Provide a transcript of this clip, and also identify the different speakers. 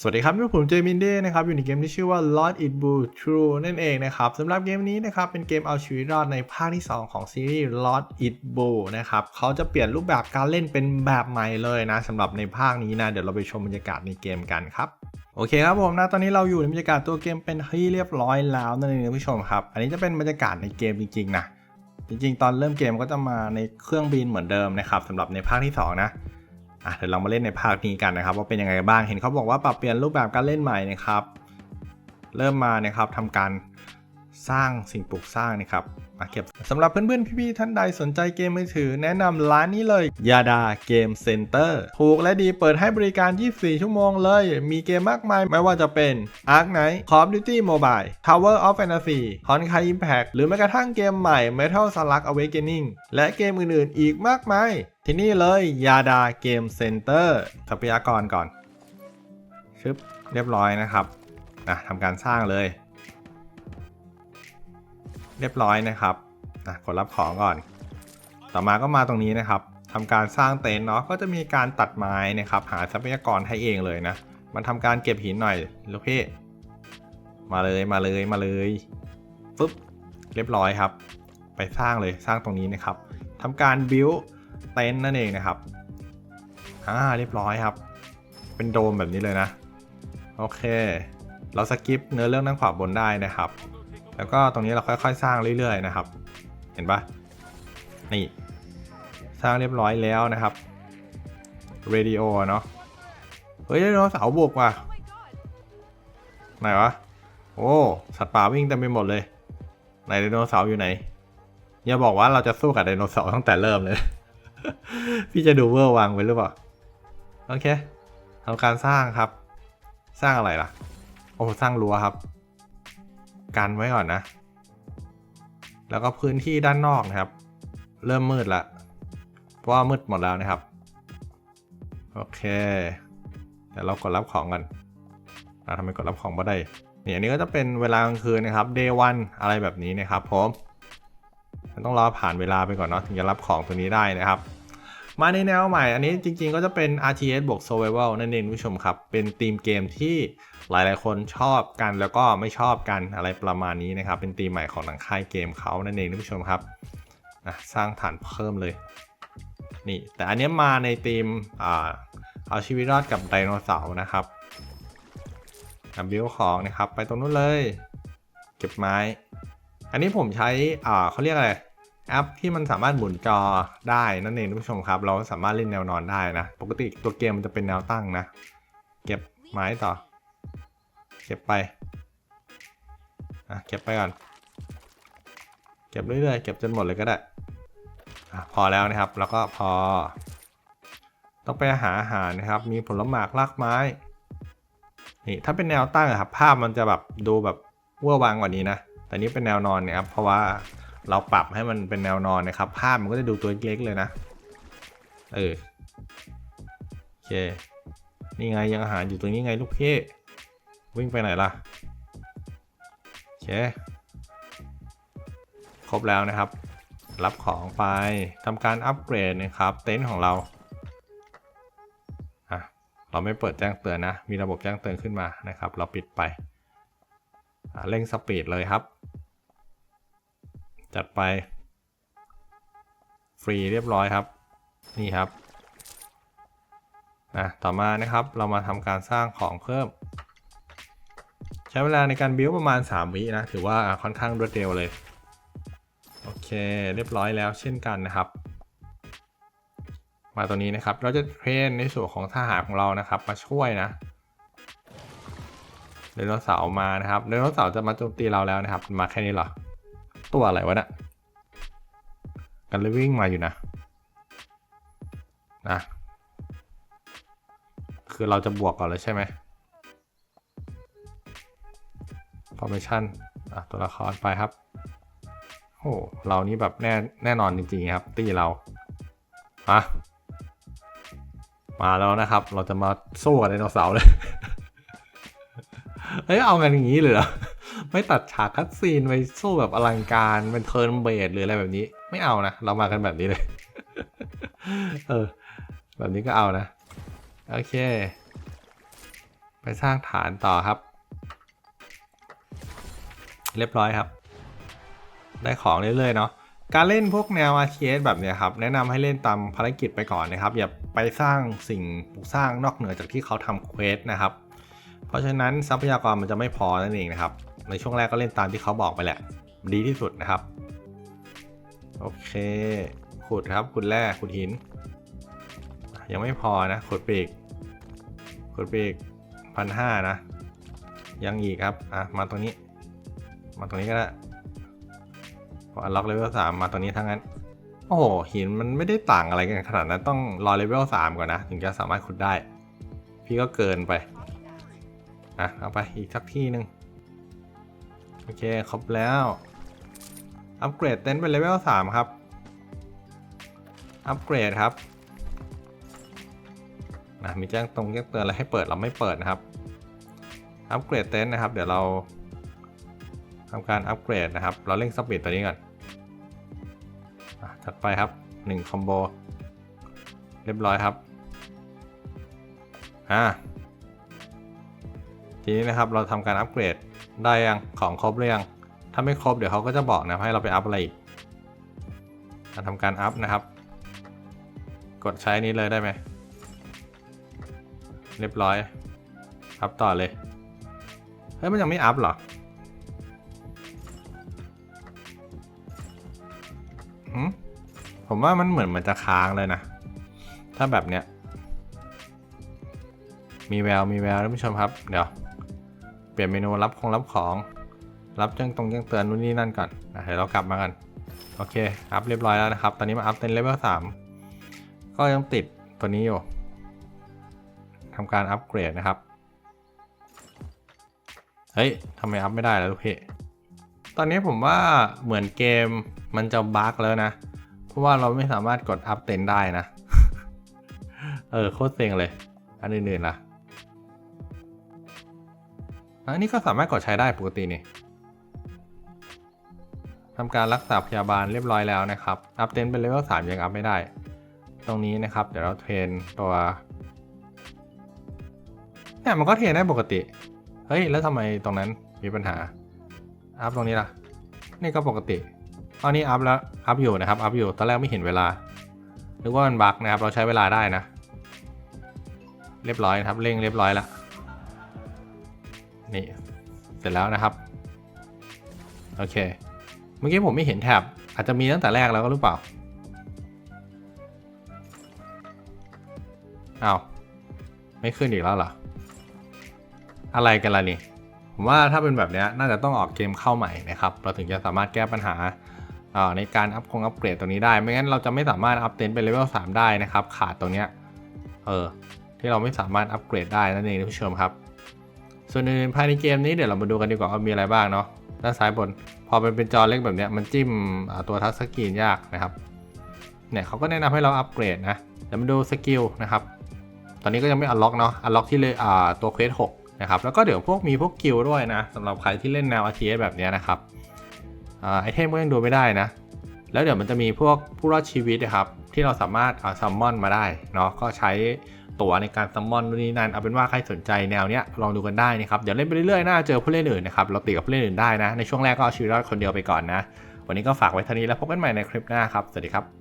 Speaker 1: สวัสดีครับผมเจมินเด้นะครับอยู่ในเกมที่ชื่อว่า Lost It Blue True นั่นเองนะครับสำหรับเกมนี้นะครับเป็นเกมเอาชีวิตรอดในภาคที่ 2 ของซีรีส์ Lost It Blue นะครับเขาจะเปลี่ยนรูปแบบการเล่นเป็นแบบใหม่เลยนะสำหรับในภาคนี้นะเดี๋ยวเราไปชมบรรยากาศในเกมกันครับโอเคครับผมนะตอนนี้เราอยู่ในบรรยากาศตัวเกมเป็นที่เรียบร้อยแล้วนั่นเองนะผู้ชมครับ อันนี้จะเป็นบรรยากาศในเกมจริงๆนะจริงๆ ตอนเริ่มเกมก็จะมาในเครื่องบินเหมือนเดิมนะครับสำหรับในภาคที่สองนะ อะเดี๋ยวเรามาเล่นในภาคนี้กันนะครับ ว่าเป็นยังไงบ้างเห็นเขาบอกว่าปรับเปลี่ยนรูปแบบการเล่นใหม่นะครับ เริ่มมานะครับทำการ สร้างสิ่งปลูกสร้างนะครับมาเก็บสำหรับเพื่อนๆ พี่ๆ ท่านใดสนใจเกมมือถือ แนะนำร้านนี้เลยยาดาเกมเซ็นเตอร์ถูกและดีเปิดให้บริการ 24 ชั่วโมงเลย มีเกมมากมาย ไม่ว่าจะเป็น Ark Knight Call of Duty Mobile Tower of Fantasy Honkai Impact หรือแม้กระทั่งเกมใหม่ Metal Slug Awakening และเกมอื่นๆ อีกมากมาย ที่นี่เลยยาดาเกมเซ็นเตอร์ทรัพยากรก่อนชึบเรียบร้อยนะครับนะทำการสร้างเลย เรียบร้อยนะครับนะกดรับของก่อน ต่อมาก็มาตรงนี้นะครับทำการสร้างเต็นท์เนาะก็จะมีการตัดไม้นะครับ หาทรัพยากรให้เองเลยนะ มันทำการเก็บหินหน่อยลูกพี่มาเลยมาเลยมาเลยปุ๊บเรียบร้อยครับ ไปสร้างเลยสร้างตรงนี้นะครับทำการบิวเต็นท์นั่นเองนะครับอ่าเรียบร้อยครับ เป็นโดมแบบนี้เลยนะ โอเค เราสกิปเนื้อเรื่องด้านขวาบนได้นะครับ แล้วก็ตรงนี้เราค่อยๆ สร้างเรื่อยๆนะครับ เห็นปะนี่ สร้างเรียบร้อยแล้วนะครับเรดิโอเนาะเฮ้ยไดโนเสาร์บุกว่ะไหนวะโอ้สัตว์ป่าวิ่งเต็มไปหมดเลยไหนไดโนเสาร์อยู่ไหนอย่าบอกว่าเราจะสู้กับไดโนเสาร์ตั้งแต่เริ่มเลย พี่จะดูเวอร์วังไว้หรือเปล่าโอเคทำการสร้างครับ สร้างอะไรล่ะ โอ้สร้างรั้วครับ กันไว้ก่อนนะ แล้วก็พื้นที่ด้านนอกนะครับ เริ่มมืดละเพราะว่ามืดหมดแล้วนะครับ โอเคเดี๋ยวเรากดรับของกันเราทำไมกดรับของบ่ได้นี่อันนี้ก็จะเป็นเวลากลางคืนนะครับ day one อะไรแบบนี้นะครับผมมันต้องรอผ่านเวลาไปก่อนเนาะถึงจะรับของตัวนี้ได้นะครับ มาในแนวใหม่ อันนี้จริงๆก็จะเป็น RTS บวก Survival นั่นเองคุณผู้ชมครับ เป็นธีมเกมที่หลายๆ คนชอบกันแล้วก็ไม่ชอบกันอะไรประมาณนี้นะครับ เป็นธีมใหม่ของหนังค่ายเกมเขานั่นเองคุณผู้ชมครับอะสร้างฐานเพิ่มเลยนี่แต่อันนี้มาในธีมอเอาชีวิตรอดกับไดโนเสาร์นะครับบิวของนะครับ ไปตรงนู้นเลย เก็บไม้ อันนี้ผมใช้เขาเรียกอะไร แอปที่มันสามารถหมุนจอได้นั่นเองท่านผู้ชมครับ เราสามารถเล่นแนวนอนได้นะ ปกติตัวเกมมันจะเป็นแนวตั้งนะ เก็บไม้ต่อ เก็บไปอะเก็บไปก่อน เก็บเรื่อยๆเก็บจนหมดเลยก็ได้อะพอแล้วนะครับ แล้วก็พอ ต้องไปหาอาหารนะครับ มีผลหมากรากไม้นี่ถ้าเป็นแนวตั้งอะครับ ภาพมันจะแบบดูแบบเวอร์วังกว่านี้นะ แต่นี้เป็นแนวนอนเนี่ยครับเพราะว่า เราปรับให้มันเป็นแนวนอนนะครับ ภาพมันก็จะดูตัวเล็กๆเลยนะ เออ โอเค นี่ไงยังอาหารอยู่ตรงนี้ไงลูกพี่ วิ่งไปไหนล่ะ โอเค ครบแล้วนะครับ รับของไปทำการอัปเกรดนะครับ เต็นท์ของเรา อะ เราไม่เปิดแจ้งเตือนนะ มีระบบแจ้งเตือนขึ้นมานะครับ เราปิดไปเร่งสปีดเลยครับ จัดไป ฟรีเรียบร้อยครับ นี่ครับนะต่อมานะครับเรามาทำการสร้างของเพิ่ม ใช้เวลาในการบิวประมาณ 3 วินะ ถือว่าค่อนข้างรวดเร็วเลย โอเค เรียบร้อยแล้วเช่นกันนะครับ มาตัวนี้นะครับ เราจะเทรนในส่วนของทหารของเรานะครับ มาช่วยนะไดโนเสาร์มานะครับไดโนเสาร์จะมาโจมตีเราแล้วนะครับ มาแค่นี้เหรอ ตัวอะไรวะเนะี่ยกันเลยวิ่งมาอยู่นะนะคือเราจะบวกก่อนเลยใช่ไหม formation อะตัวละครไปครับโอ้เรานี่แบบแน่แน่นอนจริงๆครับ ตีเรามามาแล้วนะครับ เราจะมาสู้กับไดโนเสาร์เลยเฮ้ยเอากันอย่างนี้เลยเหรอ ไม่ตัดฉากคัดซีนไปสู้แบบอลังการเป็นเทิร์นเบดหรืออะไรแบบนี้ ไม่เอานะ เรามากันแบบนี้เลย เออ แบบนี้ก็เอานะ โอเค ไปสร้างฐานต่อครับ เรียบร้อยครับ ได้ของเรื่อยๆเนาะการเล่นพวกแนว RTS แบบเนี้ยครับ แนะนำให้เล่นตามภารกิจไปก่อนนะครับ อย่าไปสร้างสิ่งปลูกสร้างนอกเหนือจากที่เขาทำเควสนะครับ เพราะฉะนั้นทรัพยากรมันจะไม่พอนั่นเองนะครับ ในช่วงแรกก็เล่นตามที่เขาบอกไปแหละ ดีที่สุดนะครับ โอเค ขุดครับ ขุดแร่ขุดหิน ยังไม่พอนะ ขุดปีก ขุดปีกพันห้านะ ยังอีกครับ อะ มาตรงนี้ มาตรงนี้ก็ได้พออันล็อกเลเวลสามมาตรงนี้ทั้งนั้น โอ้โห หินมันไม่ได้ต่างอะไรกันขนาดนั้น ต้องรอเลเวลสามก่อนนะ ถึงจะสามารถขุดได้ พี่ก็เกินไป อะ เอาไปอีกสักที่หนึ่ง โอเค ครบแล้ว อัปเกรดเต็นท์เป็นเลเวลสามครับ อัปเกรดครับนะมีแจ้งตรงแจ้งเตือนอะไรให้เปิดเราไม่เปิดนะครับ อัปเกรดเต็นท์นะครับ เดี๋ยวเราทำการอัปเกรดนะครับ เราเร่งสปีดตัวนี้ก่อนถัดไปครับ1คอมโบ เรียบร้อยครับ อ่า ทีนี้นะครับเราทำการอัปเกรด ได้ยังของครบหรือยังถ้าไม่ครบเดี๋ยวเขาก็จะบอกนะให้เราไปอัพอะไรอีกมาทำการอัพนะครับ กดใช้นี้เลยได้ไหมเรียบร้อย อัพต่อเลย เฮ้ยมันยังไม่อัพหรอหืมผมว่ามันเหมือนมันจะค้างเลยนะ ถ้าแบบเนี้ย มีแวว มีแววท่านผู้ชมครับ เดี๋ยว ปลี่ยนเมนูรับของรับของ รับแจ้งตรงแจ้งเตือนนู่นนี่นั่นก่อนนะเดี๋ยวเรากลับมากันโอเคอัพเรียบร้อยแล้วนะครับ ตอนนี้มาอัพเป็นเลเวลสามก็ยังติดตัวนี้อยู่ทำการอัปเกรดนะครับ เฮ้ยทำไมอัพไม่ได้แล้วลูกพี่ตอนนี้ผมว่าเหมือนเกมมันจะบั๊กแล้วนะ เพราะว่าเราไม่สามารถกดอัพเต็นได้นะ เออโคตรเซ็งเลย อันอื่นๆล่ะ อันนี้ก็สามารถกดใช้ได้ปกตินี่ทำการรักษาพยาบาลเรียบร้อยแล้วนะครับ อัพเต็นเป็นเลเวล3ยังอัพไม่ได้ ตรงนี้นะครับ เดี๋ยวเราเทรนตัวเนี่ยมันก็เทรนได้ปกติ เฮ้ย แล้วทำไมตรงนั้นมีปัญหา อัพตรงนี้ล่ะ นี่ก็ปกติตอนนี้อัพแล้วอัพอยู่นะครับ อัพอยู่ ตอนแรกไม่เห็นเวลานึกว่ามันบั๊กนะครับ เราใช้เวลาได้นะ เรียบร้อยนะครับ เร่งเรียบร้อยแล้ว นี่ เสร็จแล้วนะครับ โอเค เมื่อกี้ผมไม่เห็นแท็บอาจจะมีตั้งแต่แรกแล้วก็หรือเปล่าอ้าวไม่ขึ้นอีกแล้วเหรอ อะไรกันล่ะนี่ ผมว่าถ้าเป็นแบบนี้น่าจะต้องออกเกมเข้าใหม่นะครับ เราถึงจะสามารถแก้ปัญหาในการอัพคงอัปเกรดตรงนี้ได้ ไม่งั้นเราจะไม่สามารถอัพเต็นเป็นเลเวล3ได้นะครับ ขาดตรงเนี้ย เออ ที่เราไม่สามารถอัปเกรดได้นั่นเองท่านผู้ชมครับ ส่วนอื่นๆภายในเกมนี้เดี๋ยวเรามาดูกันดีกว่าว่ามีอะไรบ้างเนาะด้านซ้ายบน พอมันเป็นจอเล็กแบบนี้มันจิ้มตัวทัชสกรีนยากนะครับเนี่ยเขาก็แนะนำให้เราอัปเกรดนะเดี๋ยวมาดูสกิลนะครับตอนนี้ก็ยังไม่อัลล็อกเนาะอัลล็อกที่เลยอ่าตัวเควส6นะครับแล้วก็เดี๋ยวพวกมีพวกกิลด้วยนะสำหรับใครที่เล่นแนว RTS แบบนี้นะครับอไอเทมก็ยังดูไม่ได้นะ แล้วเดี๋ยวมันจะมีพวกผู้รอดชีวิตนะครับ ที่เราสามารถเอาซัมมอนมาได้เนาะก็ใช้ ตั๋วในการซัมมอนนู่นนี่นั่นเอาเป็นว่าใครสนใจแนวเนี้ยลองดูกันได้นะครับเดี๋ยวเล่นไปเรื่อยๆน่าเจอผู้เล่นอื่นนะครับเราตีกับผู้เล่นอื่นได้นะในช่วงแรกก็เอาชีวิตรอดคนเดียวไปก่อนนะ วันนี้ก็ฝากไว้เท่านี้แล้วพบกันใหม่ในคลิปหน้าครับสวัสดีครับ